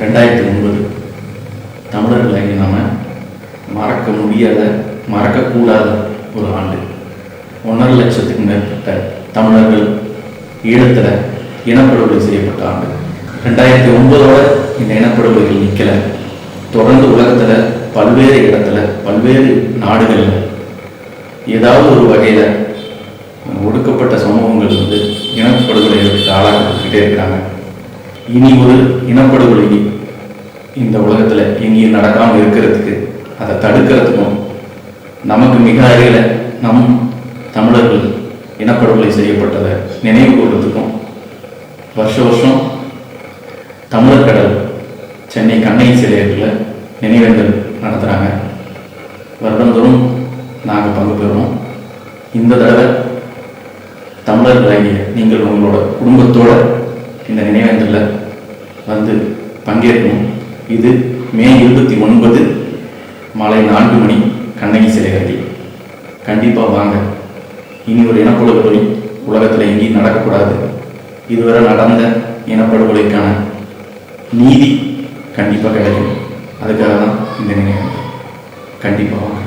ரெண்டாயிரத்தி ஒன்பது. தமிழர்களை நாம மறக்க முடியாத மறக்கக்கூடாத ஒரு ஆண்டு. ஒன்றரை லட்சத்துக்கு மேற்பட்ட தமிழர்கள் ஈழத்தில் இனப்படுகொலை செய்யப்பட்ட ஆண்டு. ரெண்டாயிரத்தி ஒன்பதோட இந்த இனப்படுகொலைகள் நிற்கலை தொடர்ந்து உலகத்தில் பல்வேறு இடத்துல பல்வேறு நாடுகளில் ஏதாவது ஒரு வகையில் ஒடுக்கப்பட்ட சமூகங்கள் வந்து இனப்படுகொலைகளுக்கு ஆளாக்கப்பட்டுக்கிட்டே இருக்கிறாங்க. இனி ஒரு இனப்படுகொலை இந்த உலகத்தில் எங்கேயும் நடக்காமல் இருக்கிறதுக்கு அதை தடுக்கிறதுக்கும் நமக்கு மிக அருகில் நம் தமிழர்கள் இனப்படுகொலை செய்யப்பட்டதை நினைவு கூறுறதுக்கும் வருஷ வருஷம் தமிழர் கடல் சென்னை கண்ணை சிலையத்தில் நினைவேந்தல் நடத்துகிறாங்க வருடந்தோறும் நாங்கள் பங்கு பெறுவோம் இந்த தடவை தமிழர்களாகிய நீங்கள் உங்களோட குடும்பத்தோட இந்த நினைவேந்தலில் வந்து பங்கேற்கணும் இது மே இருபத்தி ஒன்பது மாலை நான்கு மணி கண்ணகி சிலை கட்டி. கண்டிப்பாக வாங்க. இனி ஒரு இனப்படுகொலை உலகத்தில் எங்கேயும் நடக்கக்கூடாது. இதுவரை நடந்த இனப்படுகொலைக்கான நீதி கண்டிப்பாக கிடைக்கும். அதுக்காக தான் இந்த நினைவு கண்டிப்பாக வாங்க.